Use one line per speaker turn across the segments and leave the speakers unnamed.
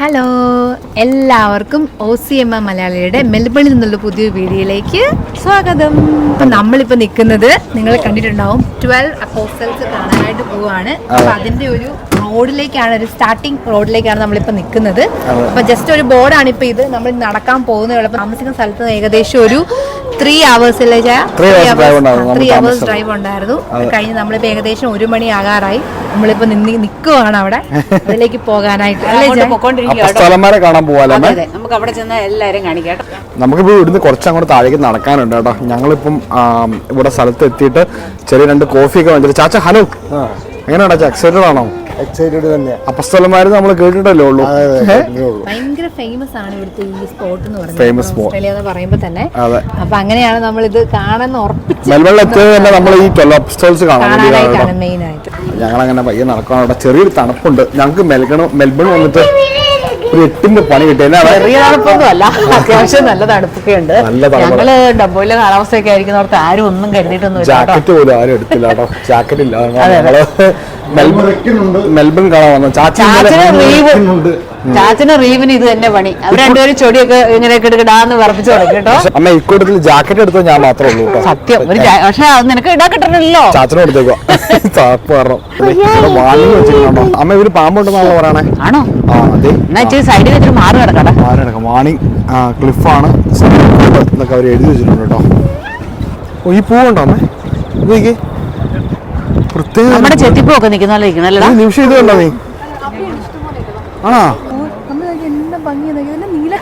Hello എല്ലാവർക്കും O C M A മലയാളിയുടെ മെൽബണിൽ നിന്നുള്ള പുതിയ വീഡിയോയിലേക്ക് സ്വാഗതം. അപ്പൊ നമ്മളിപ്പോ നിൽക്കുന്നത് നിങ്ങൾ കണ്ടിട്ടുണ്ടാവും ട്വൽവ് അപ്പോസ്റ്റൽസ് കാണാനായിട്ട് പോവാണ്. അപ്പൊ അതിന്റെ ഒരു റോഡിലേക്കാണ് ഒരു സ്റ്റാർട്ടിംഗ് റോഡിലേക്കാണ് നമ്മളിപ്പോ നിൽക്കുന്നത് അപ്പൊ ജസ്റ്റ് ഒരു ബോർഡാണ് ഇപ്പൊ ഇത്. നമ്മൾ നടക്കാൻ പോകുന്നത് അപ്പൊ താമസിക്കുന്ന സ്ഥലത്ത് ഏകദേശം ഒരു three hours
Three hours drive ഉണ്ടായിരുന്നു
ത്രീ അവേഴ്സ്. ഡ്രൈവ് ഉണ്ടായിരുന്നു. കഴിഞ്ഞ് നമ്മളിപ്പോ ഏകദേശം ഒരു മണി ആകാറായി. നമ്മളിപ്പോ നിന്ന് നിൽക്കുവാണ് അവിടെ. അതിലേക്ക് പോകാനായിട്ട്.
സ്ഥലന്മാരെ കാണാൻ പോവാലേ
നമുക്ക് അവിടെ ചെന്ന് എല്ലാരും കാണിക്കാം നമുക്കിപ്പോൾ
നമുക്കിപ്പോ ഇവിടുന്ന് കുറച്ച് അങ്ങോട്ട് താഴേക്ക് നടക്കാനുണ്ട് കേട്ടോ. ഞങ്ങളിപ്പം ഇവിടെ സ്ഥലത്ത് എത്തിയിട്ട് ചെറിയ രണ്ട് കോഫിയൊക്കെ വേണ്ടി ചാച്ച ഹലോ. എങ്ങനെയാടാ? എക്സൈറ്റഡ് ആണോ?
എക്സൈറ്റഡ് തന്നെ.
അപ്പസ്ഥലന്മാര് നമ്മൾ കേട്ടിട്ടല്ലേ ഉള്ളൂ?
ഭയങ്കര ഫേമസ് ആണ് ഇവിടുത്തെ ഈ സ്പോട്ട് എന്ന് പറയുന്നത്.
Famous spot.
ഓസ്ട്രേലിയ എന്ന് പറയുമ്പോ തന്നെ.
അതെ.
അപ്പൊ അങ്ങനെയാണ് നമ്മൾ ഇത് കാണാൻ ഉറപ്പിച്ച്
മെൽബണിൽ എത്തിയത് തന്നെ നമ്മൾ ഈ അപ്സ്റ്റോൾസ് കാണാൻ
മെയിൻ ആയിട്ട്.
ഞങ്ങളങ്ങനെ പയ്യെ നടക്കണം അവിടെ ചെറിയൊരു തണുപ്പുണ്ട്. ഞങ്ങൾക്ക് മെൽബൺ മെൽബൺ വന്നിട്ട് ഒരു എട്ടിന്റെ പണി കിട്ടി?
ചെറിയ തണുപ്പൊന്നും അല്ല അത്യാവശ്യം നല്ല തണുപ്പൊക്കെ ഉണ്ട്. ഞങ്ങൾ ഡബോയിലെ കാലാവസ്ഥയൊക്കെ ആയിരിക്കുന്നവർക്ക് ആരും ഒന്നും കരുതിയിട്ടൊന്നും
ജാക്കറ്റ് പോലും ആരും എടുത്തില്ല കേട്ടോ. ജാക്കറ്റ് ഇല്ല. മെൽബൺ മെൽബൺ കാണാൻ വന്നു. ചാച്ചി
ചാച്ചന് റീവ് ചാച്ചന് റീവിന് ഇത് തന്നെ പണി. അവർ രണ്ടുപേരും ചൊടിയൊക്കെ ഇങ്ങനെ കിടക്കിടാന്ന് പറപ്പിച്ചു കേട്ടോ.
അമ്മ ഇക്കൂട്ടത്തിൽ ജാക്കറ്റ് എടുത്തത് ഞാൻ മാത്രമേ ഉള്ളൂ
സത്യം. ഒരു ജാ- പക്ഷെ അത് നിനക്ക് ഇടാൻ കിട്ടണല്ലോ
ചാച്ചനും എടുത്തേക്കോ വാങ്ങി വെച്ചിട്ടുണ്ടോ അമ്മ. ഇവർ പാമ്പുണ്ടെന്നാണല്ലോ പറയണേ?
ആണോ?
ആ അതെ
എന്നാ ഇച്ചിരി സൈഡിൽ വെച്ചിട്ട് മാറി കിടക്കട്ടെ
ആരെടുക്കാം വാണിംഗ് ക്ലിഫാണ്. എന്നൊക്കെ അവർ എഴുതി വെച്ചിട്ടുണ്ട് കേട്ടോ. ഓ ഈ പൂവുണ്ടോ അമ്മേ? പ്രത്യേക
നമ്മുടെ ചെത്തിപ്പൂ ഒക്കെ നിൽക്കുന്ന
നിമിഷം ഇത് കണ്ടോ നീ? ആണോ?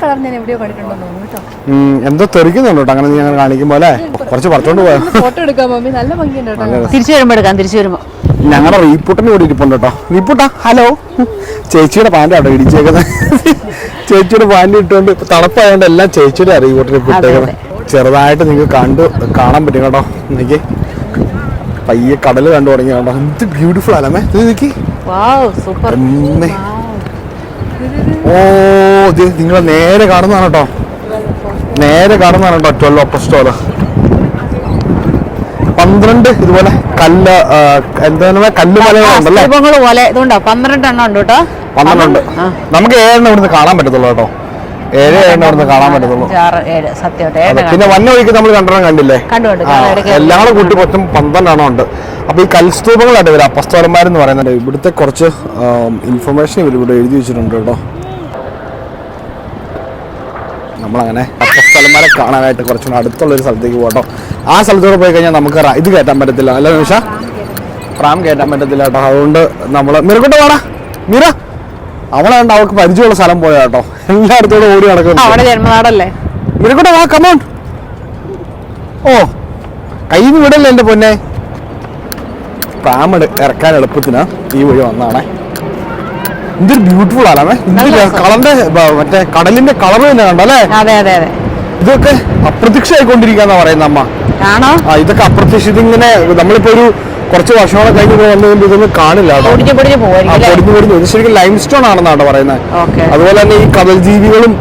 കളർ ഞാൻ എവിടെയോ കണ്ടിട്ടുണ്ടോ തോന്നുന്നു കേട്ടോ.
എന്തോ തെറിക്കുന്നുണ്ടോ അങ്ങനെ ഞങ്ങൾ കാണിക്കുമ്പോ അല്ലേ? കുറച്ച് പറിച്ചോണ്ട് പോയോ?
ഫോട്ടോ എടുക്കാൻ മമ്മി നല്ല ഭംഗിയുണ്ട് കേട്ടോ.
തിരിച്ചു വരുമ്പോ എടുക്കാം തിരിച്ചു വരുമ്പോ.
ഞങ്ങളുടെ റീപ്പൂട്ടിന് കൂടി ഇരിപ്പുണ്ട് കേട്ടോ. റീപ്പൂട്ടാ ഹലോ. ചേച്ചിയുടെ പാന്റ് അവിടെ ഇടിച്ചേക്കുന്നത് ചേച്ചിയുടെ പാന്റ് ഇട്ടുകൊണ്ട് തണുപ്പായതുകൊണ്ട് എല്ലാം ചേച്ചിയുടെ റീപ്പൂട്ടിന് ഇട്ടേക്കുന്നത് ചെറുതായിട്ട് നിങ്ങൾക്ക് കണ്ടു കാണാൻ പറ്റും കേട്ടോ. എനിക്ക് പയ്യെ കടൽ കണ്ടു തുടങ്ങി കേട്ടോ. എന്ത് ബ്യൂട്ടിഫുൾ അല്ലേ ഇത് നോക്കി.
Wow super.
ഓ ഇത് നിങ്ങൾ നേരെ കാണുന്നതാണ് കേട്ടോ. നേരെ കാണുന്നതാണ് കേട്ടോ ട്വൽവ് അപ്പസ്റ്റോൾ പന്ത്രണ്ട് ഇതുപോലെ കല്ല് എന്താ
കല്ല് പോലെ ഇതുണ്ടോ? പന്ത്രണ്ട് എണ്ണം ഉണ്ട് കേട്ടോ.
പന്ത്രണ്ട്. നമുക്ക് ഏഴെണ്ണം ഇവിടുന്ന് കാണാൻ പറ്റത്തുള്ളൂ കേട്ടോ. ഏഴ് ഇവിടുന്ന് കാണാൻ പറ്റത്തുള്ളൂ.
ഏഴ് സത്യമായിട്ട്
പിന്നെ വന്ന വഴിക്ക് നമ്മൾ രണ്ടെണ്ണം കണ്ടില്ലേ? എല്ലാം കൂടെ കൂട്ടി മൊത്തം പന്ത്രണ്ടെണ്ണം ഉണ്ട്. അപ്പൊ ഈ കൽസ്തൂപങ്ങളായിട്ട് ഇവർ അപ്പസ്തോലന്മാരെന്ന് പറയുന്നുണ്ട്. ഇവിടുത്തെ കുറച്ച് ഇൻഫർമേഷൻ ഇവർ ഇവിടെ എഴുതി വെച്ചിട്ടുണ്ട് കേട്ടോ. നമ്മളങ്ങനെ അപ്പസ്തലന്മാരെ കാണാനായിട്ട് കുറച്ചുകൂടെ അടുത്തുള്ള ഒരു സ്ഥലത്തേക്ക് പോകട്ടോ ആ സ്ഥലത്തോടെ പോയി കഴിഞ്ഞാൽ നമുക്ക് ഇത് കയറ്റാൻ പറ്റത്തില്ല. അല്ല നിമിഷ? പ്രാം കയറ്റാൻ പറ്റത്തില്ല കേട്ടോ. അതുകൊണ്ട് നമ്മൾ മിറക്കോട്ട് വേണ മിറ. അവളെ കണ്ട് അവൾക്ക് പരിചയമുള്ള സ്ഥലം പോയാ കേട്ടോ. എല്ലായിടത്തോടും ഓടി
അവിടെ
നടക്കുന്നു
ജന്മനാടല്ലേ
വാ കമോൺ ഓ കയ്യിൽ നിന്ന് വിടല്ലേ എന്റെ പൊന്നെ? പ്രാമഡ് ഇറക്കാൻ എളുപ്പത്തിനാ ഈ വഴി വന്നാണേ. എന്തൊരു ബ്യൂട്ടിഫുൾ
രസം.
കളറിന്റെ മറ്റേ കടലിന്റെ കളർ തന്നെ കണ്ടല്ലേ
അതെ അതെ അതെ.
ഇതൊക്കെ അപ്രത്യക്ഷമായിക്കൊണ്ടിരിക്കാന്നാ പറയുന്ന അമ്മ.
ആണോ?
ആ ഇതൊക്കെ അപ്രത്യക്ഷിത ഇങ്ങനെ നമ്മളിപ്പോ ഒരു കുറച്ച് വർഷങ്ങളെ കഴിഞ്ഞ് ഇവിടെ വന്നു കഴിയുമ്പോൾ ഇതൊന്നും കാണില്ല കേട്ടോ.
പൊടിഞ്ഞ് പൊടിഞ്ഞ്
ഇത് ശരിക്കും ലൈം സ്റ്റോൺ ആണെന്നാണ് പറയുന്നത് അതുപോലെ തന്നെ ഈ കടൽ ജീവികളും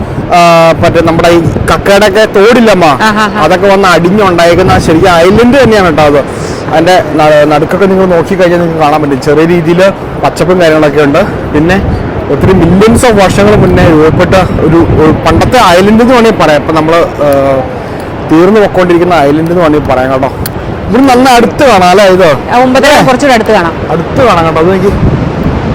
മറ്റേ നമ്മുടെ ഈ കക്കയുടെ ഒക്കെ തോടില്ലമ്മ. അതൊക്കെ വന്ന് അടിഞ്ഞുണ്ടായേക്കുന്ന ശരിക്കും ഐലൻഡ് തന്നെയാണ് കേട്ടോ അത്. അതിന്റെ നടുക്കൊക്കെ നിങ്ങൾ നോക്കിക്കഴിഞ്ഞാൽ നിങ്ങൾക്ക് കാണാൻ പറ്റും. ചെറിയ രീതിയിൽ പച്ചപ്പും കാര്യങ്ങളൊക്കെ ഉണ്ട്. പിന്നെ ഒത്തിരി മില്യൺസ് ഓഫ് വർഷങ്ങൾ മുന്നേ രൂപപ്പെട്ട ഒരു ഒരു പണ്ടത്തെ ഐലൻഡ് എന്ന് വേണമെങ്കിൽ പറയാം. ഇപ്പം നമ്മൾ തീർന്നു പൊക്കോണ്ടിരിക്കുന്ന ഐലൻഡ് എന്ന് വേണമെങ്കിൽ പറയാം കേട്ടോ. ഇവിടെ നല്ല അടുത്ത് കാണാം അല്ലേ ഇതോ?
മുമ്പത്തെ കുറച്ചുകൂടെ അടുത്ത് കാണാം
അടുത്ത് കാണാം കേട്ടോ. അത് എനിക്ക്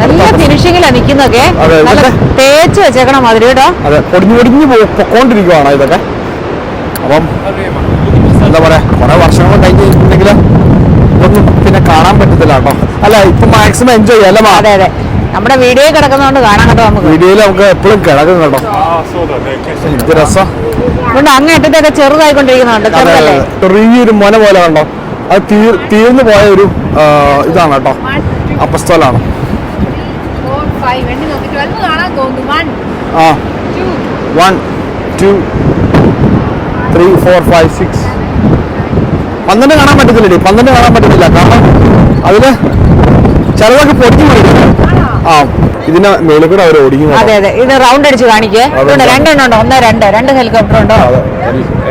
നല്ല ഫിനിഷിങ്ങിലാണ് നിക്കുന്നൊക്കെ നല്ല തേച്ച് വെച്ചേക്കണ മാതിരി കേട്ടോ.
അതെ പൊടിഞ്ഞു പൊടിഞ്ഞു പൊക്കോണ്ടിരിക്കുവാണ് ഇതൊക്കെ. അപ്പം എന്താ പറയാ കുറെ വർഷങ്ങൾ കഴിഞ്ഞിട്ടുണ്ടെങ്കിൽ ഇതൊന്നും പിന്നെ കാണാൻ പറ്റത്തില്ല കേട്ടോ. അല്ല ഇപ്പൊ മാക്സിമം എൻജോയ് ചെയ്യാം അല്ലേ
അതെ അതെ. നമ്മുടെ വീഡിയോ കിടക്കുന്നതുകൊണ്ട് കാണാൻ കേട്ടോ നമുക്ക്.
വീഡിയോയിൽ നമുക്ക് എപ്പോഴും കിടക്കും കേട്ടോ. ഇത് രസം.
അതുകൊണ്ട് അങ്ങ് അറ്റത്തൊക്കെ ചെറുതായിക്കൊണ്ടിരിക്കുന്നുണ്ട് ചെറുതല്ലേ.
ചെറിയൊരു മൊന പോലെ കണ്ടോ? അത് തീർ തീർന്നു പോയ ഒരു ഇതാണ് കേട്ടോ.
അപ്പസ്ഥലാണ്
ആ. One two three four five six പന്ത്രണ്ട് കാണാൻ പറ്റത്തില്ലേ പന്ത്രണ്ട് കാണാൻ പറ്റത്തില്ല. കാരണം അതിൽ ചിലതൊക്കെ പൊട്ടി പോയി. ആ. ഇതിന് മേളിൽ കൂടെ അവർ ഓടിക്കും
അതെ അതെ. ഇത് റൗണ്ട് അടിച്ച് കാണിക്കേ. രണ്ടെണ്ണം ഉണ്ടോ? ഒന്ന് രണ്ട്. രണ്ട് ഹെലികോപ്റ്റർ ഉണ്ടോ?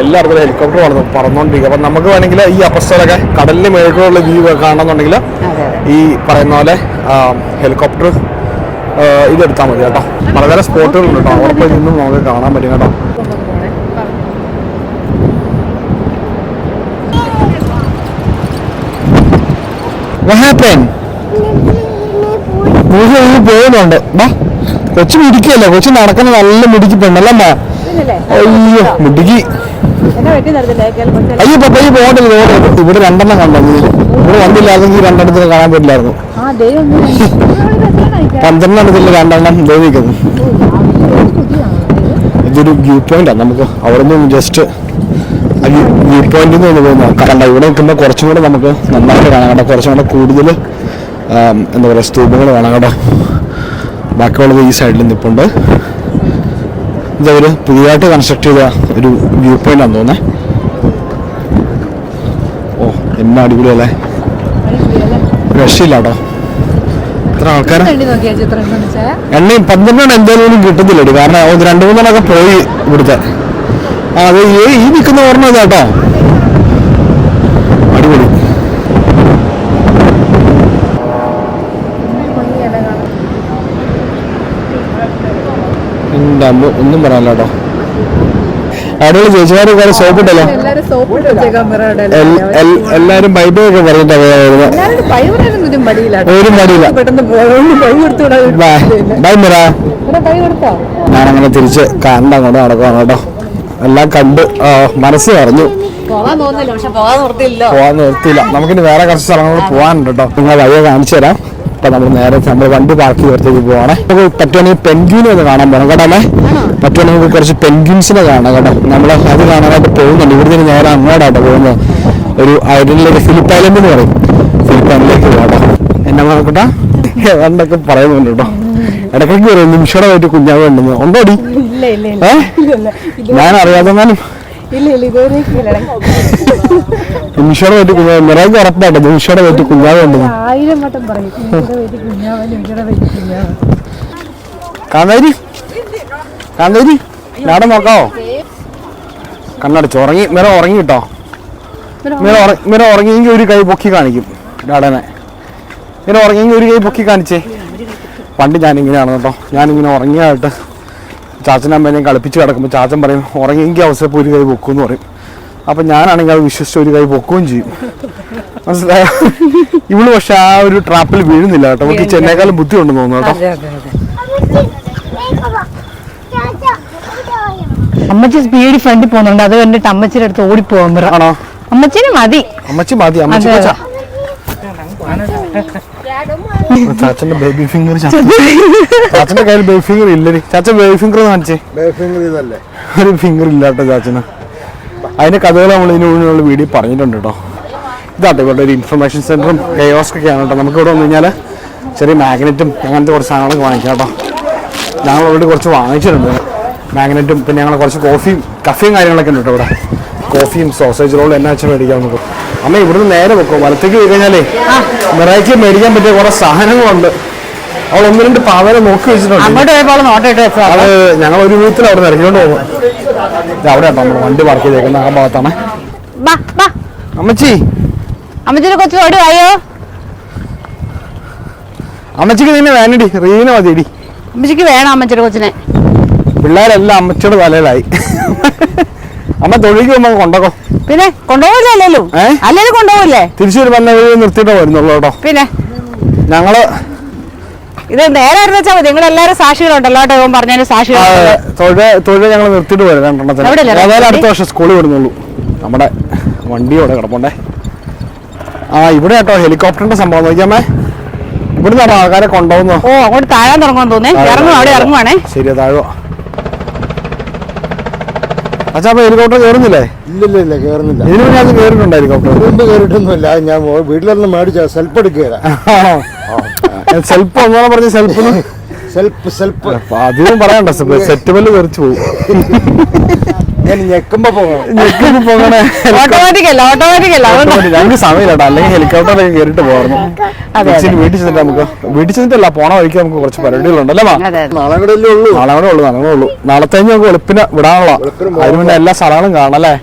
എല്ലായിടത്തും ഹെലികോപ്റ്റർ വളർന്നു പറന്നുകൊണ്ടിരിക്കുക അപ്പം നമുക്ക് വേണമെങ്കിൽ ഈ അപ്പസ്റ്റലൊക്കെ കടലിന് മേളിൽ കൂടെയുള്ള വ്യൂ കാണണമെന്നുണ്ടെങ്കിൽ ഈ പറയുന്ന പോലെ ഹെലികോപ്റ്റർ ഇതെടുത്താൽ മതി കേട്ടോ. പലതരം സ്പോട്ടുകളുണ്ട് കേട്ടോ. അവിടെ പോയി നിന്നും നമുക്ക് കാണാൻ പറ്റും കേട്ടോ. What happened? മൂസ ഇങ്ങ് പോകുന്നുണ്ട് ബാ കൊച്ചു മിടിക്കല്ലേ കൊച്ചു നടക്കുന്ന നല്ല മിടിക്ക് പെണ്ണല്ലേ? അമ്മ അയ്യോ മിടിക്ക്. അയ്യോ പപ്പ ഈ പോകണ്ടത് ഇവിടെ രണ്ടെണ്ണം കണ്ടോ? നീ ഇവിടെ വന്നില്ലാതെങ്കിൽ രണ്ടെണ്ണത്തിന് കാണാൻ പറ്റില്ലായിരുന്നു. പന്ത്രണ്ടെണ്ണത്തിൽ രണ്ടെണ്ണം ദേ നിൽക്കുന്നു ഇതൊരു വ്യൂ പോയിന്റാണ് നമുക്ക് അവിടെ നിന്ന് ജസ്റ്റ് വ്യൂ പോയിന്റിൽ നിന്ന് നോക്കാം. കണ്ട ഇവിടെ നിൽക്കുമ്പോൾ കുറച്ചും കൂടെ നമുക്ക് നന്നായിട്ട് കാണാം. കേട്ടോ കുറച്ചും കൂടെ കൂടുതൽ എന്താ പറയുക സ്തൂപങ്ങൾ കാണാം കേട്ടോ. ബാക്കിയുള്ളത് ഈ സൈഡിൽ നിൽപ്പുണ്ട് ഇതൊരു പുതിയതായിട്ട് കൺസ്ട്രക്ട് ചെയ്ത ഒരു വ്യൂ പോയിന്റ് ആണെന്ന് തോന്നേ ഓ എന്നാ അടിപൊളിയല്ലേ? രക്ഷയില്ല കേട്ടോ. ഇത്ര ആൾക്കാരെ? എണ്ണയും പന്ത്രണ്ടെണ്ണം എന്തായാലും കിട്ടത്തില്ല കാരണം ഒന്ന് രണ്ട് മൂന്നെണ്ണൊക്കെ പോയി ഇവിടുത്തെ. ആ അത് ഈ നിൽക്കുന്ന ഓർമ്മ ഇതാ കേട്ടോ അടിപൊളി എന്റെ അമ്മ ഒന്നും പറയാനില്ല കേട്ടോ അടിപൊളി ചേച്ചിമാരെ കുറെ സോപ്പ് ഇട്ടല്ലോ
എല്ലാരും സോപ്പ് ഇട്ട് വെച്ചേക്കാൻ മിറയുടെ
എൽ- എൽ- എല്ലാരും ബൈ ബൈ ഒക്കെ പറഞ്ഞിട്ടാ ഒരു മടിയില്ല. ബൈ മിറ. ഞാനങ്ങനെ തിരിച്ച് കാണണ്ട അങ്ങോട്ട് നടക്കുവാണ് കേട്ടോ. എല്ലാം കണ്ട് മനസ്സ് പറഞ്ഞു
പോകാൻ തോന്നില്ല പക്ഷെ പോകാൻ നിർത്തിയില്ലോ
പോകാൻ നിർത്തിയില്ല നമുക്കിനി വേറെ കുറച്ച് സ്ഥലങ്ങളിൽ പോകാനുണ്ട് കേട്ടോ. നിങ്ങൾ വഴിയെ കാണിച്ചു തരാം. അപ്പൊ നമ്മൾ നേരെ നമ്മൾ വണ്ടി പാർക്ക് ചെയ്തിടത്തേക്ക് പോവാണ്. നമുക്ക് പറ്റുവാണെങ്കിൽ പെൻഗ്വിനെ ഒന്ന് കാണാൻ പോകണം കേട്ടോ അല്ലേ? പറ്റുവാണെങ്കിൽ നമുക്ക് കുറച്ച് പെൻഗ്വിൻസിനെ കാണാം കേട്ടോ. നമ്മൾ അത് കാണാനായിട്ട് പോകുന്നുണ്ട്. ഇവിടെ നിന്ന് നേരെ അങ്ങോട്ടാണ് പോകുന്നത്. ഒരു ഐലൻഡിലേക്ക് ഫിലിപ്പ് ഐലൻഡ് എന്ന് പറയും. ഫിലിപ്പ് ഐലൻഡിലേക്ക് പോകട്ടോ എന്നെ നോക്കട്ടെ ഏതാണ്ടൊക്കെ പറയുന്നുണ്ട് കേട്ടോ. ഇടയ്ക്കൊക്കെ ഒരു നിമിഷയുടെ പോയിട്ട് കുഞ്ഞാവ് ഉണ്ടെന്ന്. ഉണ്ടോടി ഞാൻ അറിയാതെന്നാലും
ഇല്ല ഇല്ല
നിമിഷയുടെ പോയിട്ട് കുഞ്ഞാവ് നിറയെ ഉറപ്പാട്ടോ നിമിഷയുടെ വീട്ടിൽ കുഞ്ഞാവ് ഉണ്ടെന്ന്
ആയിരം വട്ടം പറയും. നിമിഷയുടെ വീട്ടിൽ കുഞ്ഞാവൻ നിമിഷയുടെ വീട്ടിൽ കുഞ്ഞാവൻ.
കാന്താരി? കാന്താരി? നാടൻ നോക്കാവോ? കണ്ണടച്ച് ഉറങ്ങി. മിറ ഉറങ്ങി കിട്ടോ. മിറ ഉറങ്ങിയെങ്കിൽ ഒരു കൈ പൊക്കി കാണിക്കും. ഡാടനെ മിറ ഉറങ്ങിയെങ്കിൽ ഒരു കൈ പൊക്കി കാണിച്ചേ. പണ്ട് ഞാനിങ്ങനെയാണ് കേട്ടോ. ഞാനിങ്ങനെ ഉറങ്ങിയായിട്ട് ചാച്ചനും അമ്മേനെയും കളിപ്പിച്ച് കിടക്കുമ്പോൾ ചാച്ചൻ പറയും ഉറങ്ങിയെങ്കിൽ അവസരപ്പോൾ ഒരു കൈ പൊക്കും എന്ന് പറയും. അപ്പം ഞാനാണെങ്കിൽ അത് വിശ്വസിച്ച് ഒരു കൈ പൊക്കുകയും ചെയ്യും. മനസ്സിലായോ? ഇവൾ പക്ഷെ ആ ഒരു ട്രാപ്പിൽ വീഴുന്നില്ല കേട്ടോ. നമുക്ക് ചെന്നൈക്കാളും ബുദ്ധി ഉണ്ടെന്ന് തോന്നുന്നു കേട്ടോ.
അമ്മച്ചി സ്പീഡിൽ ഫ്രണ്ടിൽ പോകുന്നുണ്ട്. അത് കണ്ടിട്ട് അമ്മച്ചിയുടെ അടുത്ത് ഓടിപ്പോകാൻ പറ.
ആണോ?
അമ്മച്ചിന് മതി.
അമ്മച്ചി മതി. അമ്മച്ചി
അതെ,
കൊച്ചാ. ചാച്ചന്റെ ബേബി ഫിംഗർ ചാച്ചന്റെ കയ്യിൽ ബേബി ഫിംഗർ ഇല്ലടി. ചാച്ച ബേബി ഫിംഗർ കാണിച്ചേ.
ഇതല്ലേ?
ഒരു ഫിംഗർ ഇല്ലാട്ടോ ചാച്ചന്. അതിന്റെ കഥകൾ നമ്മൾ ഇതിന് മുന്നിലുള്ള വീഡിയോ പറഞ്ഞിട്ടുണ്ട് കേട്ടോ ഇതാട്ടെ ഇവിടെ ഒരു ഇൻഫർമേഷൻ സെന്ററും കെയോസ്കൊക്കെയാണ് കേട്ടോ നമുക്ക് ഇവിടെ വന്നു കഴിഞ്ഞാൽ ചെറിയ മാഗ്നറ്റും അങ്ങനത്തെ കുറച്ച് സാധനങ്ങളൊക്കെ വാങ്ങിക്കാം കേട്ടോ ഞങ്ങൾ ഇവിടെ കുറച്ച് വാങ്ങിച്ചിട്ടുണ്ട്. മാഗ്നറ്റും പിന്നെ ഞങ്ങൾ കുറച്ച് കോഫിയും കഫയും കാര്യങ്ങളൊക്കെ ഉണ്ട് കേട്ടോ ഇവിടെ. കോഫിയും സോസേജ് റോളും എന്നാ വെച്ചാൽ മേടിക്കാൻ നമുക്ക്. അമ്മ ഇവിടുന്ന് നേരെ വെക്കും വലത്തേക്ക് പോയി കഴിഞ്ഞാലേ. മിറായിക്ക് മേടിക്കാൻ പറ്റിയ കുറെ സാധനങ്ങളുണ്ട്. അവൾ ഒന്ന് രണ്ട് പാവനെ നോക്കി വെച്ചിട്ടുണ്ട്.
അങ്ങോട്ട് പോയപ്പോൾ നോട്ടിട്ട് വെച്ചോ.
അത് ഞങ്ങൾ ഒരു വീട്ടിൽ അവിടെ ഇറങ്ങിക്കൊണ്ട് പോകും അവിടെ നമ്മൾ വണ്ടി പാർക്ക് ചെയ്തേക്കുന്ന ആ ഭാഗത്താണ്. അമ്മച്ചി.
അമ്മച്ചിയുടെ കൊച്ചു ഓടി വായോ?
അമ്മച്ചിക്ക് നിന്നെ വേണ്ടി റീന മതിയടി.
അമ്മച്ചിക്ക് വേണം അമ്മച്ചിയുടെ കൊച്ചിനെ.
പിള്ളേരെല്ലാം അമ്മച്ചിയുടെ തലയിലായി. അമ്മ തൊഴിലേക്ക് പോകുമ്പോൾ കൊണ്ടോക്കോ
പിന്നെ കൊണ്ടുപോകില്ലല്ലോ
അല്ലേ?
അല്ലേലും കൊണ്ടുപോകില്ലേ?
തിരിച്ചു വന്ന വഴി നിർത്തിട്ട് നിർത്തിയിട്ടേ വരുന്നുള്ളൂ കേട്ടോ.
പിന്നെ?
ഞങ്ങൾ
ഇത് നേരെ വെച്ചാൽ മതി. നിങ്ങൾ എല്ലാവരും സാക്ഷികളുണ്ടല്ലോ കേട്ടോ. ഇവൻ പറഞ്ഞതിന് സാക്ഷികളുണ്ട്
തൊഴിൽ ഞങ്ങൾ നിർത്തിയിട്ട് വരും. രണ്ടെണ്ണത്തിന് ഏതായാലും അടുത്ത വർഷം സ്കൂളിൽ വരുന്നുള്ളൂ നമ്മുടെ വണ്ടിയോടെ കിടപ്പുണ്ടേ. ആ ഇവിടെ കേട്ടോ ഹെലികോപ്റ്ററിന്റെ സംഭവം നോക്കിയാമേ ഇവിടെ നിന്നാണ് ആൾക്കാരെ കൊണ്ടുപോകുന്നു?
ഓ അങ്ങോട്ട് താഴാൻ തുടങ്ങാൻ തോന്നേ ഇറങ്ങും അവിടെ ഇറങ്ങുവാണേ.
ശരി താഴോ അച്ഛാ ഹെലികോപ്റ്റർ കയറുന്നില്ലേ?
ഇല്ലില്ല ഇല്ല കയറുന്നില്ല
ഇതിനു മുന്നേ അത് കയറിയിട്ടുണ്ട് ഹെലികോപ്റ്റർ
മുമ്പ് കയറിയിട്ടൊന്നുമില്ല ഞാൻ വീട്ടിലൊന്ന് മേടിച്ച സെൽഫ് എടുക്കുക
സെൽഫ് ഒന്നാണ് പറഞ്ഞ സെൽഫ്
സെൽഫ് സെൽഫ്
അധികം പറയണ്ട സെറ്റ് ബെല്ല് തെറിച്ചു പോകും
ഞാൻ ഞെക്കുമ്പോ പോകണം.
ഓട്ടോമാറ്റിക് അല്ല ഓട്ടോമാറ്റിക് അല്ല.
ഞങ്ങൾക്ക് സമയമില്ല അല്ലെങ്കിൽ പോകാറുന്നു
അതെ, അതെ.
വീട്ടിൽ ചെന്നിട്ട് നമുക്ക് വീട്ടിൽ ചെന്നിട്ടല്ല പോണ വഴിക്ക് നമുക്ക് കുറച്ച്
പരിപാടികളുണ്ട് അല്ലേ.
നാളെ കൂടെ ഉള്ളൂ?
നാളെ കൂടെ ഉള്ളു നാളെ കൂടെ ഉള്ളു. നാളത്തെ കഴിഞ്ഞ് നമുക്ക് വെളുപ്പിന് വിടാനുള്ള. അതിന് മുന്നേ എല്ലാ സ്ഥലങ്ങളും കാണാല്ലേ.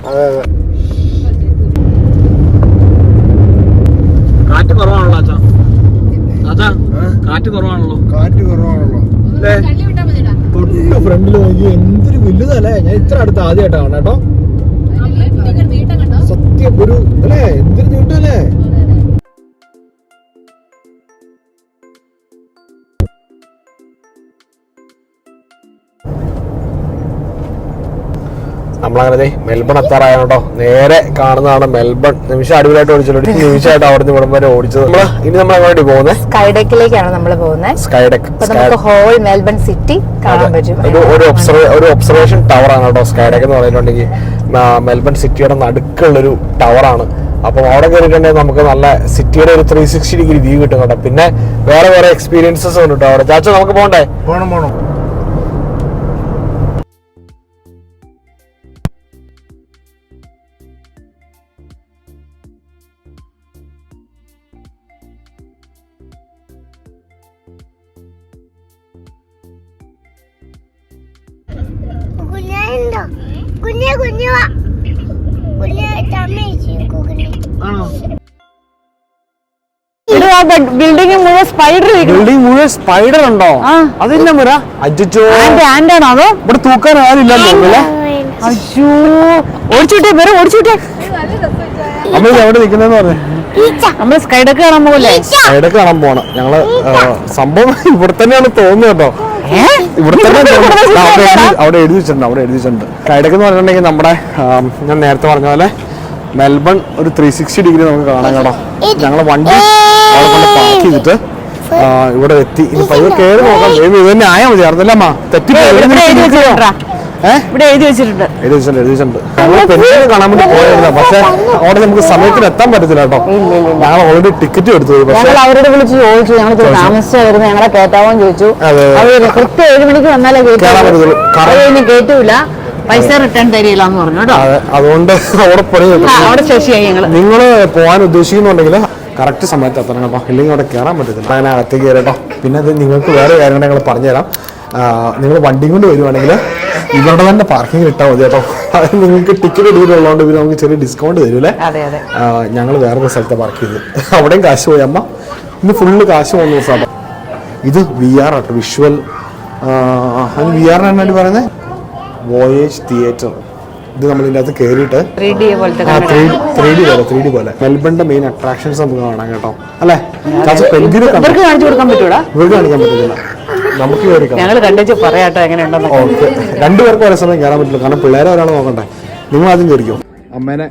കാറ്റ് കുറവാണല്ലോ കാറ്റ് കുറവാണല്ലോ.
കാറ്റ് കുറവാണല്ലോ.
തൊട്ട് ഫ്രണ്ടിൽ നോക്കി എന്തൊരു വലുതല്ലേ? ഞാൻ ഇത്ര അടുത്ത് ആദ്യമായിട്ടാണ് കേട്ടോ. സത്യം ഒരു അല്ലേ? എന്തൊരു നീട്ടല്ലേ നമ്മളങ്ങനെ ദേ മെൽബൺ എത്താറായോ നേരെ കാണുന്നതാണ് മെൽബൺ. നിമിഷം അടിപൊളിയായിട്ട് ഓടിച്ചിട്ടുണ്ട് നിമിഷമായിട്ട് അവിടെ നിന്ന് ഇവിടം വരെ ഓടിച്ചത്. നമ്മൾ ഇനി നമ്മൾ അങ്ങോട്ട് പോകുന്നത്
സ്കൈഡെക്കിലേക്കാണ് നമ്മൾ പോകുന്നത്
സ്കൈഡെക്ക്.
നമുക്ക് ഹോൾ മെൽബൺ സിറ്റി കാണാൻ പറ്റും.
ഒരു ഒരു ഒരു ഒബ്സർവേഷൻ ടവർ ആണ് കേട്ടോ സ്കൈഡെക്ക് എന്ന് പറഞ്ഞിട്ടുണ്ടെങ്കിൽ മെൽബൺ സിറ്റിയുടെ നടുക്കുള്ളൊരു ടവറാണ്. അപ്പം അവിടെ കയറിയിട്ടുണ്ടെങ്കിൽ നമുക്ക് നല്ല സിറ്റിയുടെ ഒരു ത്രീ സിക്സ്റ്റി ഡിഗ്രി വ്യൂ കിട്ടും കേട്ടോ. പിന്നെ വേറെ വേറെ എക്സ്പീരിയൻസസ് ഉണ്ട് കേട്ടോ അവിടെ. ചാച്ച നമുക്ക് പോകണ്ടേ
പോകണം പോണം.
സ്പൈഡർ
ബിൽഡിംഗ് മുഴുവൻ സ്പൈഡർ ഉണ്ടോ?
ആ.
മുര? അജിച്ചോ അജ്ജോ
ആൻഡാണോ അതോ?
ഇവിടെ തൂക്കാൻ ആരില്ലല്ലോ
അയ്യോ. ഓടിച്ചുവിട്ടെ വേറെ ഓടിച്ചുവിട്ടെ
അമ്മ ഇത് എവിടെ നിൽക്കുന്നതെന്ന് പറഞ്ഞു?
നമ്മൾ സ്കൈഡൊക്കെ കാണാൻ പോകല്ലേ
സ്കൈഡൊക്കെ കാണാൻ പോണം. ഞങ്ങൾ സംഭവം ഇവിടെ തന്നെയാണ് തോന്നുന്നത് കേട്ടോ. ഇവിടെ തന്നെ അവിടെ എഴുതി- അവിടെ എഴുതി വെച്ചിട്ടുണ്ട് അവിടെ എഴുതി വെച്ചിട്ടുണ്ട് കൈഡക്ക് എന്ന് പറഞ്ഞിട്ടുണ്ടെങ്കിൽ നമ്മുടെ ഞാൻ നേരത്തെ പറഞ്ഞ പോലെ മെൽബൺ ഒരു ത്രീ സിക്സ്റ്റി ഡിഗ്രി നമുക്ക് കാണാൻ കേട്ടോ. ഞങ്ങൾ വണ്ടി അവിടെ കൊണ്ട് പാർക്ക് ചെയ്തിട്ട് ആ, ഇവിടെ എത്തി. നോക്കാം. തന്നെ മതി തെറ്റി
ഇവിടെ എഴുതി വെച്ചിട്ടുണ്ട്? എഴുതി വെച്ചിട്ടുണ്ട്.
എഴുതി വെച്ചിട്ടുണ്ട് ഞങ്ങൾ പെരുന്നാൾ കാണാൻ വേണ്ടി പോയായിരുന്നു പക്ഷെ അവിടെ നമുക്ക് സമയത്തിന് എത്താൻ പറ്റത്തില്ല കേട്ടോ. ഞങ്ങൾ ഓൾറെഡി ടിക്കറ്റ് എടുത്തു. പക്ഷെ
അവരോട് വിളിച്ച് ചോദിച്ചു ഞങ്ങൾ താമസിച്ചായിരുന്നു ഞങ്ങളെ കേട്ടാവോ ചോദിച്ചു. കൃത്യം ഏഴ് മണിക്ക് വന്നാലേ. കേട്ടു കേട്ടൂല പൈസ റിട്ടേൺ തരില്ല എന്ന് പറഞ്ഞു കേട്ടോ.
അതുകൊണ്ട് അവിടെ പണി
അവിടെ ശശിയായി
നിങ്ങൾ പോകാൻ ഉദ്ദേശിക്കുന്നുണ്ടെങ്കിൽ കറക്റ്റ് സമയത്ത് എത്തണം. കേട്ടോ ഇല്ലെങ്കിൽ അവിടെ കയറാൻ പറ്റത്തില്ല. അങ്ങനെ അകത്തേക്ക് കയറട്ടോ പിന്നെ അത് നിങ്ങൾക്ക് വേറെ കാര്യങ്ങൾ ഞങ്ങൾ പറഞ്ഞുതരാം. നിങ്ങൾ വണ്ടി കൊണ്ട് വരുവാണെങ്കിൽ ഇവരുടെ തന്നെ പാർക്കിംഗ് ഇട്ടാൽ മതി കേട്ടോ. അത് നിങ്ങൾക്ക് ടിക്കറ്റ് എടുത്തിട്ടുള്ളതുകൊണ്ട് ഇവർ നമുക്ക് ചെറിയ ഡിസ്കൗണ്ട് തരൂലേ ഞങ്ങൾ വേറൊരു സ്ഥലത്ത് പാർക്ക് ചെയ്ത്. അവിടെയും കാശ് പോയി. അമ്മ ഇന്ന് ഫുള്ള് കാശ് പോകുന്ന ദിവസമാണ് ഇത് വി ആർ ആട്ടോ വിഷ്വൽ വി ആർ എന്നാണ് പറയുന്നത് വോയേജ് തിയേറ്റർ ഇത് നമ്മൾ ഇതിന്റെ അകത്ത് കയറിയിട്ട്
ത്രീ ഡി പോലത്തെ
ത്രീ ഡി പോലെ ത്രീ ഡി പോലെ. മെൽബണിന്റെ മെയിൻ അട്രാക്ഷൻസ് നമുക്ക് കാണാം കേട്ടോ. അല്ലേ?
ഇവർക്ക് കാണിച്ചു കൊടുക്കാൻ പറ്റൂടാ?
ഇവർക്ക് കാണിക്കാൻ പറ്റത്തില്ല. നമുക്ക്
ഞങ്ങൾ കണ്ടേച്ച് പറയാട്ടോ എങ്ങനെയുണ്ടെന്ന്
ഓക്കെ. രണ്ടുപേർക്കും ഒരേ സമയം കയറാൻ പറ്റില്ല കാരണം പിള്ളേരെ ഒരാൾ നോക്കണ്ടേ. നിങ്ങൾ ആദ്യം കയറിക്കോ അമ്മേനെ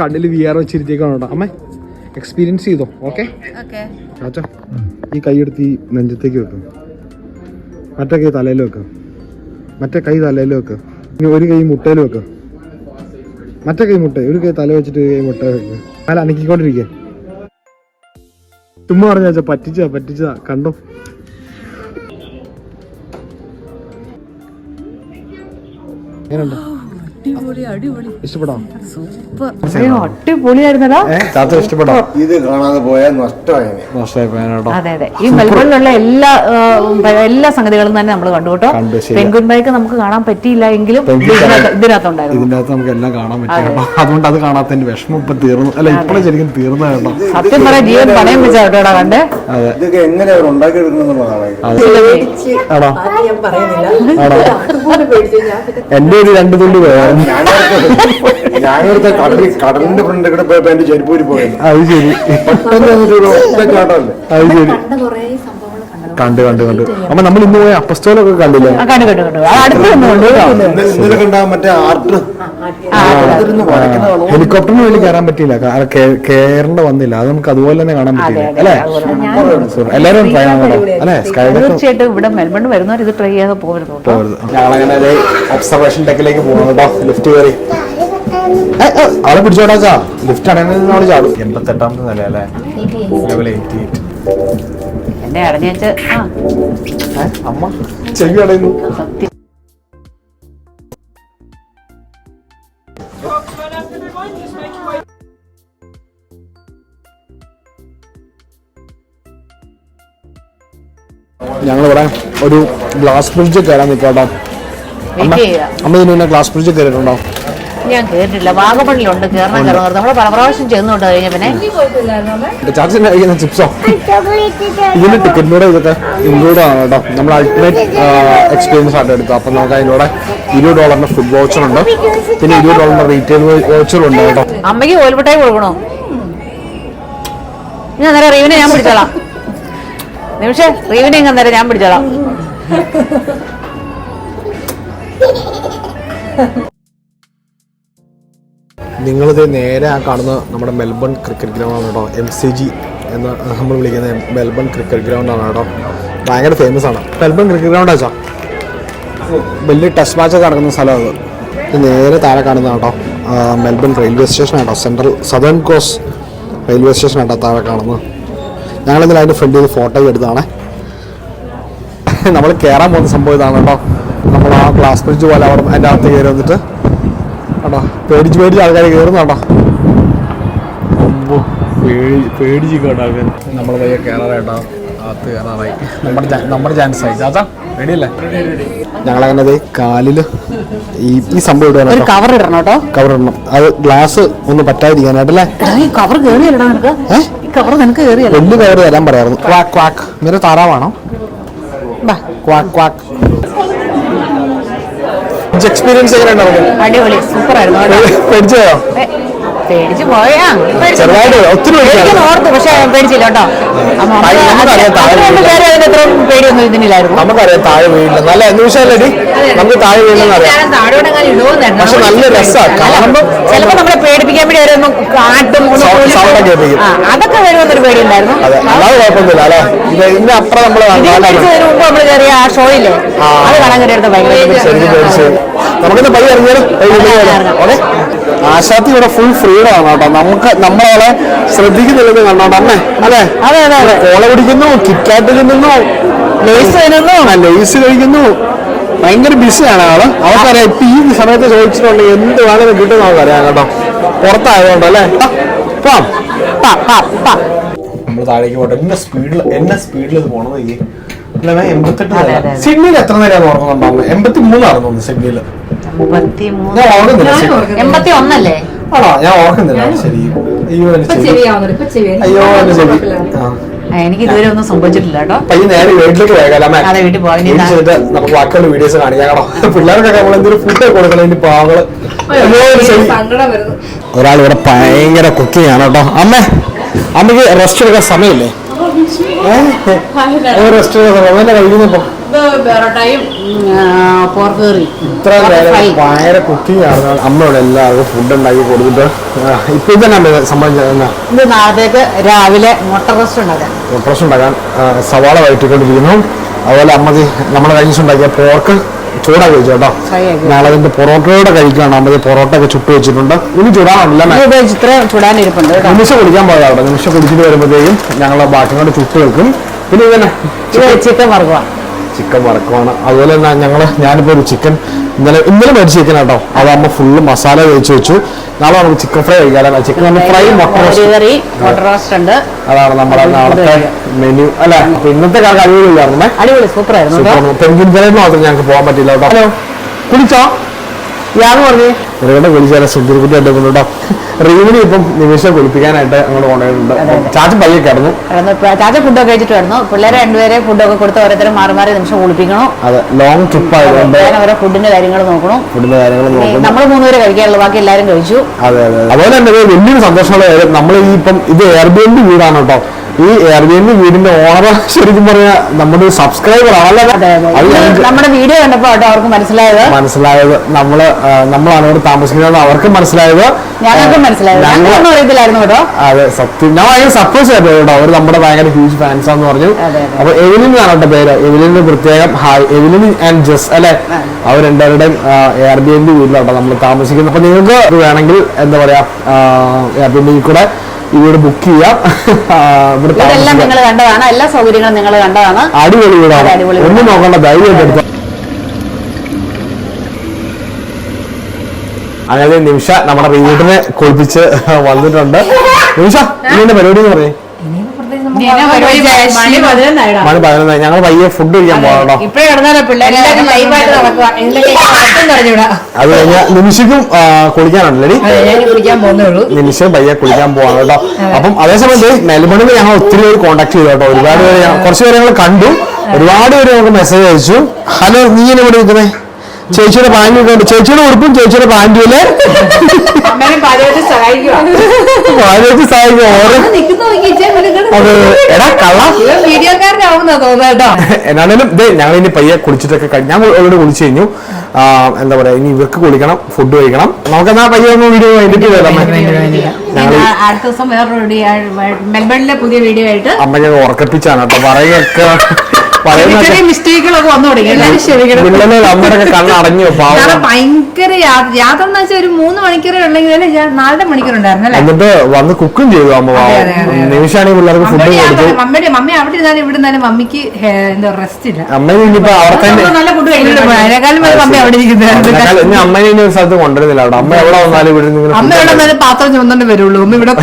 കണ്ണിൽ വി ആർ വെച്ചിരുത്തിയേക്കാണ് കേട്ടോ. അമ്മേ എക്സ്പീരിയൻസ് ചെയ്തോ? ഓക്കെ. ചാച്ച ഈ കൈ എടുത്ത് ഈ നെഞ്ചത്തേക്ക് വെക്കും. മറ്റേ കൈ തലയിൽ വെക്കുക മറ്റേ കൈ തലയിൽ വെക്കുക ഇനി ഒരു കൈ മുട്ടയിൽ വെക്കുക മറ്റേ കൈമുട്ട ഒരു കൈ തല വെച്ചിട്ട് ഒരു കൈ മുട്ട വെക്കുക അല്ല അനക്കിക്കൊണ്ടിരിക്കുക ചുമ്മാ പറഞ്ഞ പറ്റിച്ചാ പറ്റിച്ചതാ പറ്റിച്ചതാ കണ്ടോ? എങ്ങനെയുണ്ട്? ഇഷ്ടപ്പെട്ടോ
ഇത് കാണാതെ പോയാൽ നഷ്ടമായനെ
നഷ്ടമായി
അതെ അതെ. ഈ മെൽബണിലുള്ള എല്ലാ എല്ലാ സംഗതികളും തന്നെ നമ്മൾ കണ്ടു കേട്ടോ.
കണ്ടു,
ബൈക്ക് നമുക്ക് കാണാൻ പറ്റിയില്ല എങ്കിലും ഇതിനകത്ത്
നമുക്ക് എല്ലാം കാണാൻ അതുകൊണ്ട് അത് കാണാത്തതിന്റെ വിഷമം ഇപ്പൊ തീർന്നു. അല്ല ഇപ്പോഴും ശരിക്കും തീർന്ന കേട്ടോ.
സത്യം പറയാൻ ജീവൻ പണയം വെച്ചാ കേട്ടോടാ കണ്ടേ?
അതെ.
ഇതൊക്കെ എങ്ങനെ അവർ ഉണ്ടാക്കിയെടുക്കണമെന്നുള്ളതാണ്
ആണോ? ആണോ? എന്റെ ഒരു രണ്ടു തുള്ളി പോയായിരുന്നു
ഞാനോടത്തെ കടലിൽ കടലിന്റെ ഫ്രണ്ട് കൂടെ പോയപ്പോ എന്റെ ചെരുപ്പൂരി പോയത്
അത് ശരി.
പെട്ടെന്ന് ഒറ്റ ചാട്ടമല്ലേ
അത് ശരി. കണ്ടു കണ്ടു കണ്ടു അപ്പൊ നമ്മൾ ഇന്ന് പോയ അപ്പസ്റ്റോലൊക്കെ കണ്ടില്ലേ?
കണ്ടു കണ്ടു കണ്ടു. അടുത്ത് നിന്നുകൊണ്ട്
ഇന്നലെ കണ്ട മറ്റേ ആർട്ട്.
ഹെലികോപ്റ്ററിന് വേണ്ടി കയറാൻ പറ്റിയില്ല. കയറേണ്ട വന്നില്ല. അത് നമുക്ക് അതുപോലെ തന്നെ കാണാൻ പറ്റില്ല അല്ലേ. എല്ലാരും ട്രൈ ആണോ അല്ലേ?
തീർച്ചയായിട്ടും ഇവിടെ മെൽബൺ വരുന്നവർ ഇത് ട്രൈ ചെയ്യാതെ പോകരുത്
ഞങ്ങളങ്ങനെ ഒബ്സർവേഷൻ ഡെക്കിലേക്ക് പോകണം കേട്ടോ. ലിഫ്റ്റ് കയറി. പിടിച്ചോടാച്ചാ ലിഫ്റ്റ് അടങ്ങുന്ന ചാടും. എൺപത്തെട്ടാമത്തെ നില അല്ലേ? ലെവൽ എയ്റ്റി എയ്റ്റ്
എന്നെ അടഞ്ഞേച്ച് ആ.
അമ്മ. ചെവി അടയുന്നു.
സത്യം.
ഞങ്ങളിവിടെ ഒരു ഗ്ലാസ് ബ്രിഡ്ജ് കയറാൻ നിൽക്കാട്ടോ കേട്ടോ അമ്മ ഇതിന് പിന്നെ ഗ്ലാസ് ബ്രിഡ്ജ് കയറിയിട്ടുണ്ടോ?
ഞാൻ കേട്ടിട്ടില്ല. വാഗമണ്ണിലുണ്ട് കേറണം കയറണം നമ്മൾ പല പ്രാവശ്യം ചെന്നുകൊണ്ട് കഴിഞ്ഞ പിന്നെ
ചാച്ചൻ കഴിക്കുന്ന ചിപ്സോ?
ചോക്ലേറ്റ്
ഇതിന്റെ ടിക്കറ്റിലൂടെ ഇതൊക്കെ ഇൻക്ലൂഡ് ആണ് കേട്ടോ നമ്മൾ അൾട്ടിമേറ്റ് എക്സ്പീരിയൻസ് ആയിട്ട് എടുത്തു അപ്പൊ നമുക്ക് അതിലൂടെ ഇരുപത് ഡോളറിന്റെ ഫുഡ് വൗച്ചർ ഉണ്ട്. പിന്നെ ഇരുപത് ഡോളറിന്റെ റീറ്റെയിൽ വൗച്ചറും ഉണ്ട് കേട്ടോ.
അമ്മയ്ക്ക് കോൽമിഠായി കൊടുക്കണോ? ഞാൻ അന്നേരം റീവിനെ ഞാൻ പിടിച്ചോളാം. നിമിഷേ റീവിനെ അന്നേരം ഞാൻ പിടിച്ചോളാം.
നിങ്ങളിത് നേരെ ആ കാണുന്ന നമ്മുടെ മെൽബൺ ക്രിക്കറ്റ് ഗ്രൗണ്ടാണ് കേട്ടോ എം സി ജി എന്ന് നമ്മൾ വിളിക്കുന്ന മെൽബൺ ക്രിക്കറ്റ് ഗ്രൗണ്ടാണ് കേട്ടോ. ഭയങ്കര ഫേമസ് ആണ്. മെൽബൺ ക്രിക്കറ്റ് ഗ്രൗണ്ട് ആച്ചാ? വലിയ ടെസ്റ്റ് മാച്ചൊക്കെ നടക്കുന്ന സ്ഥലമാണ് ഇത് നേരെ താഴെ കാണുന്ന കേട്ടോ മെൽബൺ റെയിൽവേ സ്റ്റേഷൻ കേട്ടോ central southern coast railway station കേട്ടോ താഴെ കാണുന്നത്. ഞങ്ങളിന്നലെ അതിന്റെ ഫ്രണ്ടിൽ നിന്ന് ഫോട്ടോ എടുത്താണ് നമ്മൾ കയറാൻ പോകുന്ന സംഭവം ഇതാണ് കേട്ടോ. നമ്മൾ ആ ഗ്ലാസ് ബ്രിഡ്ജ് പോലെ അവിടെ അതിന്റെ അകത്ത് കയറി വന്നിട്ട് കേട്ടോ പേടിച്ച് പേടിച്ച് ആൾക്കാർ കയറുന്ന കേട്ടോ. പേടി പേടിച്ച് കേട്ടോ ആൾക്കാർ നമ്മൾ പയ്യെ കയറാറായിട്ടോ അകത്ത് കയറാറായി നമ്മുടെ നമ്മുടെ ചാൻസ് ആയി. ചാച്ചാ റെഡിയല്ലേ ഞങ്ങളങ്ങനെ ദേ കാലിൽ ഈ ഈ സംഭവം ഇടുക
കവർ ഇടണം കേട്ടോ.
കവർ ഇടണം. അത് ഗ്ലാസ് ഒന്ന് പറ്റാതിരിക്കാനായിട്ടല്ലേ?
കവർ കേറിയല്ലടാ ഇടണം
ഏഹ്
കവർ നിനക്ക് കേറിയല്ല.
വലിയ കവർ തരാൻ പറയായിരുന്നു. ക്വാക്ക്. ക്വാക്ക്. നിന്റെ താറാവാണോ ക്വാക്ക് ക്വാക്ക്. എക്സ്പീരിയൻസ് എങ്ങനെയുണ്ടാവും
അടിപൊളി. സൂപ്പർ ആയിരുന്നു
പേടിച്ചോ
പേടിച്ച് പോയാ.
ചെറുതായിട്ട് ഒത്തിരി
ഓർത്ത് പക്ഷെ പേടിച്ചില്ല കേട്ടോ. പേടിയൊന്നും ഇതിനില്ലായിരുന്നു.
നമുക്കറിയാം താഴെ വീഴില്ല നല്ല നിമിഷമല്ലേ നമുക്ക് താഴെ വീഴില്ലെന്ന് അറിയാം. പക്ഷെ നല്ല രസമാണ് കാണുമ്പോൾ
ചിലപ്പോ നമ്മളെ പേടിപ്പിക്കാൻ വേണ്ടി ഓരോന്ന് കാട്ടും
കേൾപ്പിക്കും.
അതൊക്കെ വരുമെന്നൊരു പേടിയുണ്ടായിരുന്നു.
അതെ അല്ലാതെ കുഴപ്പമൊന്നുമില്ല അല്ലേ? ഇത് ഇതിന്റെ അപ്പുറം നമ്മൾ
മുമ്പ് കയറിയ ആ ഷോയില്ലേ? അത് കാണാൻ കയറിയത് ഭയങ്കര
ശരിക്കും പേടിച്ച് നമുക്കിന്ന് പഴി ഇറങ്ങിയാലും? ഓക്കെ. ആശാത്തി ഇവിടെ ഫുൾ ഫ്രീഡം ആണ് കേട്ടോ. നമുക്ക് നമ്മളവളെ ശ്രദ്ധിക്കുന്നില്ലെന്ന് കണ്ടോണ്ട് അമ്മേ.
അതെ അതെ അതെ.
കോള കുടിക്കുന്നു കിറ്റാറ്റ് തിന്നുന്നു.
ലേസ്.
ലേസ് കഴിക്കുന്നു. ഭയങ്കര ബിസിയാണ് ആൾ. അവർക്കറിയാം ഇപ്പൊ ഈ സമയത്ത് ചോദിച്ചിട്ടുണ്ടെങ്കിൽ എന്ത് വേണമെങ്കിലും കിട്ടും നമുക്കറിയാം കേട്ടോ. പുറത്തായതുകൊണ്ട് അല്ലേ? പോവാം.
പാ, പാ, പാ.
നമ്മൾ താഴേക്ക് പോട്ടെ. എന്നെ സ്പീഡിൽ എന്നെ സ്പീഡിൽ ഇത് പോണത് ഈ സിഡ്നിയിൽ എത്ര നേരം ഓർക്കുന്നുണ്ടാവും എൺപത്തി മൂന്നായിരുന്നു തോന്നുന്നു സിഡ്നിയിൽ. ഞാൻ ഓർക്കുന്നില്ല.
എൺപത്തി ഒന്നല്ലേ
ആണോ? ഞാൻ ഓർക്കുന്നില്ല ശരി. അയ്യോ എന്റെ ചെവി. അയ്യോ എന്റെ ചെവി ആ.
ആ, എനിക്ക് ഇതുവരെ ഒന്നും സംഭവിച്ചിട്ടില്ല കേട്ടോ.
പയ്യ നേരെ വീട്ടിലേക്ക്
അതെ, വീട്ടിൽ പോകാം.
നമുക്ക് ബാക്കിയുള്ള വീഡിയോസ് പിള്ളേർക്കൊക്കെ നമ്മൾ എന്തൊരു ഫുഡ് കൊടുക്കണം ഇനി പാവങ്ങൾ. അയ്യോ, എന്റെ ചെവി. ഒരാൾ ഇവിടെ ഭയങ്കര കുക്കിംഗ് ആണ് കേട്ടോ. അമ്മ അമ്മയ്ക്ക് റെസ്റ്റ് എടുക്കാൻ സമയമില്ലേ? ഭയങ്കര എല്ലാവർക്കും ഫുഡ് ഉണ്ടാക്കി കൊടുത്തിട്ട്. ഇപ്പൊ
നാളത്തേക്ക് രാവിലെ മുട്ട റോസ്റ്റ്
ഉണ്ടാക്കാൻ. സവാള വഴറ്റിക്കൊണ്ടിരിക്കുന്നു. അതുപോലെ അമ്മതി നമ്മൾ കഴിഞ്ഞിട്ടുണ്ടാക്കിയ പോർക്ക് ചൂടാക്കി കഴിച്ചു കേട്ടോ. നാളെ അതിന്റെ പൊറോട്ടയോടെ കഴിക്കുകയാണ്. അമ്മ പൊറോട്ട ഒക്കെ ചുട്ടു വെച്ചിട്ടുണ്ട്. ഇനി ചൂടാണല്ലോ നിമിഷം കുടിക്കാൻ പോയാ അവിടെ നിമിഷം കുടിച്ചിട്ട് വരുമ്പോഴത്തേക്കും ഞങ്ങൾ ബാക്കി കൊണ്ട് ചുട്ട് വെക്കും. പിന്നെ ഇതന്നെ.
ചിക്കൻ വറുക്കുക
ചിക്കൻ വറക്കുവാണ്. അതുപോലെ തന്നെ ഞങ്ങൾ ഞാനിപ്പോൾ ഒരു ചിക്കൻ ഇന്നലെ ഇന്നലെ മേടിച്ച് ചിക്കൻ കേട്ടോ അത് അമ്മ ഫുള്ള് മസാല തേച്ച് വെച്ചു. നാളെ നമുക്ക് ചിക്കൻ ഫ്രൈ കഴിക്കാം. ചിക്കൻ ഫ്രൈ മുട്ട
റോസ്റ്റ് ഉണ്ട്.
അതാണ് നമ്മുടെ നാളത്തെ മെനു അല്ല ഇന്നത്തെ കാലത്ത് അടിപൊളിയായിരുന്നു
അടിപൊളി സൂപ്പർ ആയിരുന്നു
മാത്രം ഞങ്ങൾക്ക് പോകാൻ പറ്റില്ല കേട്ടോ. ഹലോ. കുളിച്ചോ ഞാൻ പറഞ്ഞു. ഇവരുടെ വിളിച്ചാൽ എന്റെ കേട്ടോ. റീവിനെ ഇപ്പം നിമിഷം കുളിപ്പിക്കാനായിട്ട് അങ്ങോട്ട് കൊണ്ടുപോയിട്ടുണ്ട്. ചാച്ച പയ്യെ കിടന്നു.
ചാച്ച ഫുഡൊക്കെ കഴിച്ചിട്ട് വരുന്നു പിള്ളേരെ രണ്ടുപേരെ ഫുഡൊക്കെ കൊടുത്ത് ഓരോരുത്തരും മാറി മാറി നിമിഷം കുളിപ്പിക്കണം.
അതെ ലോങ് ട്രിപ്പ് ആയതുകൊണ്ട്
അവരെ ഫുഡിന്റെ കാര്യങ്ങൾ നോക്കണം.
ഫുഡിന്റെ കാര്യങ്ങൾ നോക്കണം
നമ്മൾ മൂന്നുപേരെ കഴിക്കാനുള്ളൂ. ബാക്കി എല്ലാവരും കഴിച്ചു.
അതെ അതെ അതുപോലെ തന്നെ വലിയൊരു സന്തോഷമുള്ള കാര്യം നമ്മൾ ഈ ഇപ്പം ഇത് എയർബിഎൻബി വീടാണ് കേട്ടോ. ഈ എയർബിഎൻബി വീടിന്റെ ഓണർ ശരിക്കും പറയാ നമ്മുടെ സബ്സ്ക്രൈബർ ആണല്ലോ.
നമ്മുടെ വീഡിയോ കണ്ടപ്പോ അവർക്ക് മനസ്സിലായത്.
മനസ്സിലായത്. നമ്മൾ നമ്മളാണ് ഇവിടെ താമസിക്കുന്നത്. അവർക്ക് മനസ്സിലായത്.
ഞങ്ങൾക്ക് മനസ്സിലായത്.
അതെ സത്യം. ഞാൻ ഭയങ്കര സർപ്രൈസ് ആയിരുന്നു കേട്ടോ. അവർ നമ്മുടെ ഭയങ്കര ഹ്യൂജ് ഫാൻസ് ആണെന്ന് പറഞ്ഞു. അപ്പൊ എവിലിൻ എന്നാണ് പേര്. എവിലിന് പ്രത്യേകം ഹായ് എവിലിൻ ആൻഡ് ജസ് അല്ലെ? അവർ രണ്ടുപേരുടെയും എയർ ബി എൻ ബി വീട്ടിലാട്ടോ നമ്മൾ താമസിക്കുന്നത്. അപ്പൊ നിങ്ങൾക്ക് വേണമെങ്കിൽ എന്താ പറയാ എയർ ബി എൻ ബി കൂടെ ഈ വീട് ബുക്ക് ചെയ്യാം ഇവിടെ
ഇതെല്ലാം നിങ്ങൾ കണ്ടതാണ്. എല്ലാ സൗകര്യങ്ങളും നിങ്ങൾ കണ്ടതാണ്.
അടിപൊളി വീടാണ്
അടിപൊളി
ഒന്നും നോക്കണ്ട. ധൈര്യമായിട്ട് അങ്ങനെ നിമിഷ നമ്മുടെ വീട്ടിനെ കുളിപ്പിച്ച് വന്നിട്ടുണ്ട്. നിമിഷ ഇതിന്റെ പരിപാടി എന്ന് പറയേ?
മണി
പതിനൊന്നായി. ഞങ്ങൾ വയ്യ ഫുഡ് കഴിക്കാൻ
പോകണോ
അത് കഴിഞ്ഞാൽ നിമിഷക്കും കുളിക്കാനാണല്ലേ കുളിക്കാനുണ്ടല്ലേ
ഞാൻ കുളിക്കാൻ പോകുന്നേ ഉള്ളൂ.
നിമിഷം പയ്യെ കുളിക്കാൻ പോവാണ് കേട്ടോ. അപ്പം അതേസമയത്ത് മെൽബണിൽ ഞങ്ങൾ ഒത്തിരി പേര് കോണ്ടാക്ട് ചെയ്തു കേട്ടോ. ഒരുപാട് പേര് കുറച്ച് പേര് ഞങ്ങൾ കണ്ടു. ഒരുപാട് പേര് നമുക്ക് മെസ്സേജ് അയച്ചു. ഹലോ നീ എന്നെ ഇവിടെ നിൽക്കുന്നേ? ചേച്ചിയുടെ പാന്റ് ഇട്ടുണ്ട് ചേച്ചിയുടെ ഉടുപ്പും ചേച്ചിയുടെ പാന്റും അല്ലേ?
അമ്മേനെ പാചകത്തിൽ
സഹായിക്കും ഓരോ
നിൽക്കുന്ന
അത്. എടാ കള്ള. എന്നാണേലും ഇതേ ഞങ്ങൾ ഇനി പയ്യെ കുളിച്ചിട്ടൊക്കെ ഞാൻ ഓൾറെഡി കുളിച്ചു കഴിഞ്ഞു. ആ, എന്താ പറയാ ഇനി ഇവർക്ക് കുളിക്കണം ഫുഡ് കഴിക്കണം. നമുക്ക് എന്നാ പയ്യെ ഒന്ന് വീഡിയോ എഡിറ്റ് ചെയ്താൽ ഞങ്ങൾ
അടുത്ത ദിവസം വേറൊരു മെൽബണിലെ പുതിയ വീഡിയോ ആയിട്ട്
അമ്മയ്ക്ക് ഉറക്കപ്പിച്ചാണ് കേട്ടോ. പറയുകയൊക്കെ
ചെറിയ മിസ്റ്റേക്കുകളൊക്കെ വന്നു തുടങ്ങി എല്ലാവരും ക്ഷമിക്കണം
ഭയങ്കര യാത്ര എന്ന് വെച്ചാൽ ഒരു മൂന്ന് മണിക്കൂറേ ഉള്ളെങ്കിൽ നാലര മണിക്കൂർ ഉണ്ടായിരുന്നു അല്ലേ?
എന്നിട്ട് വന്ന് കുക്കും ചെയ്തു. നിമിഷാണെങ്കിൽ പിള്ളേർക്ക് ഫുഡ്
മമ്മി
കൊടുത്തു.
മമ്മിയുടെ മമ്മി അവിടെ ഇരുന്നാലും ഇവിടെ ഇരുന്നാലും മമ്മിക്ക് എന്താ റെസ്റ്റ് ഇല്ല.
അമ്മ ഇനിയിപ്പോ
നല്ല ഫുഡ് കഴിക്കണം
അമ്മ
ഇനി ഒരു സ്ഥലത്ത് കൊണ്ടുവരുന്നില്ല അവിടെ. അമ്മ എവിടെ വന്നാലും ഇവിടെ
അമ്മ എവിടെ വന്നാലും പാത്രം ചുമന്നോണ്ട് വരുള്ളൂ. അമ്മ ഇവിടെ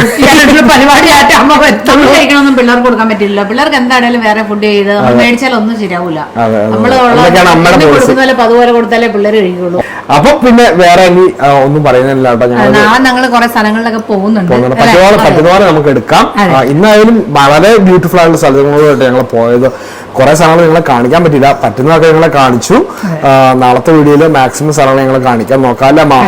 പരിപാടിയായിട്ട് അമ്മ
കഴിക്കണമെന്നും പിള്ളേർക്ക് കൊടുക്കാൻ പറ്റില്ല പിള്ളേർക്ക് എന്തായാലും വേറെ ഫുഡ് ചെയ്ത് നമ്മൾ മേടിച്ചാൽ ഒന്നും ശരിയാവൂല. നമ്മൾ. അപ്പൊ അതുപോലെ കൊടുത്താലേ പിള്ളേർ കഴിക്കുള്ളൂ
അപ്പൊ പിന്നെ വേറെ ഒന്നും പറയുന്നില്ല കേട്ടോ. ഞങ്ങൾ
കുറെ സ്ഥലങ്ങളിലൊക്കെ പോകുന്നുണ്ട്.
പോകുന്നുണ്ട്.
അല്ലേ?
നമുക്ക് എടുക്കാം. ഇന്നായാലും വളരെ ബ്യൂട്ടിഫുൾ ആയിട്ടുള്ള സ്ഥലങ്ങളിലോട്ട് ഞങ്ങൾ പോയത്. കുറെ സ്ഥലങ്ങൾ നിങ്ങളെ കാണിക്കാൻ പറ്റില്ല പറ്റുന്നതൊക്കെ ഞങ്ങളെ കാണിച്ചു. നാളത്തെ വീഡിയോയിൽ മാക്സിമം സ്ഥലങ്ങൾ നിങ്ങൾ കാണിക്കാൻ നോക്കാമല്ലേ മാ?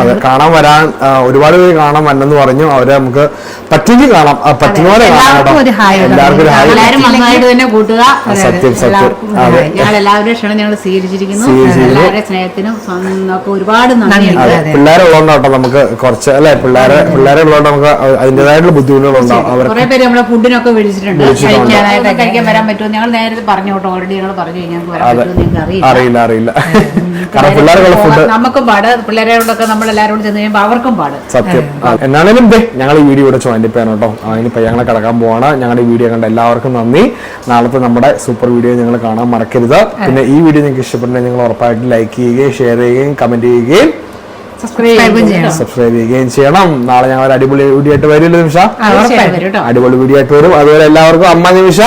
അതെ കാണാൻ വരാൻ ഒരുപാട് പേര് കാണാൻ വന്നെന്ന് പറഞ്ഞു. അവരെ നമുക്ക് പറ്റുമെങ്കിൽ കാണാം. പറ്റുന്ന പോലെ കാണാം
എല്ലാവർക്കും ഒരു ഹായ്
സത്യം സത്യം. അതെ.
ക്ഷണം ഞങ്ങൾ സ്വീകരിച്ചിരിക്കുന്നു. എല്ലാവരുടെ സ്നേഹത്തിനും ഒരുപാട്.
പിള്ളേരുള്ളതുകൊണ്ട് കേട്ടോ നമുക്ക് കുറച്ച് അല്ലെ? പിള്ളേരെ പിള്ളേരെ ഉള്ളതുകൊണ്ട് നമുക്ക് അതിന്റെതായിട്ടുള്ള ബുദ്ധിമുട്ടുകളുണ്ടാവും. അവർക്ക്
ഫുഡിനൊക്കെ വിളിച്ചിട്ടുണ്ട് കഴിക്കാൻ വരാൻ പറ്റുമോ? ഞങ്ങൾ നേരത്തെ പറഞ്ഞു കേട്ടോ. ഓൾറെഡി ഞങ്ങൾ പറഞ്ഞു ഞങ്ങൾക്ക് വരാൻ പറ്റുമോ നിങ്ങൾക്ക് അറിയില്ല.
അറിയില്ല
നമുക്കും പാട്. പിള്ളേരോടൊക്കെ നമ്മൾ എല്ലാവരോടും ചെന്ന് കഴിയുമ്പോൾ അവർക്കും പാട്.
സത്യം. എന്നാണേലും ഞങ്ങൾ ഈ വീഡിയോ ഇവിടെ ചോദിപ്പ് ചെയ്യാൻ കേട്ടോ. അതിനിപ്പോ ഞങ്ങളെ കിടക്കാൻ പോവാണ്. ഞങ്ങളുടെ വീഡിയോ കണ്ട എല്ലാവർക്കും നന്ദി. നാളത്തെ നമ്മുടെ സൂപ്പർ വീഡിയോ നിങ്ങൾ കാണാൻ മറക്കരുത്. പിന്നെ ഈ വീഡിയോ നിങ്ങൾക്ക് ഇഷ്ടപ്പെട്ടെങ്കിൽ നിങ്ങൾ ഉറപ്പായിട്ടും ലൈക്ക് ചെയ്യുകയും ഷെയർ ചെയ്യുകയും കമന്റ് ചെയ്യുകയും
സബ്സ്ക്രൈബും ചെയ്യണം.
സബ്സ്ക്രൈബ് ചെയ്യുകയും ചെയ്യണം. നാളെ ഞങ്ങൾ ഒരു അടിപൊളി വീഡിയോ ആയിട്ട് വരുമല്ലോ നിമിഷ. അടിപൊളി വീഡിയോ ആയിട്ട് വരും. അതുപോലെ എല്ലാവർക്കും അമ്മ നിമിഷ.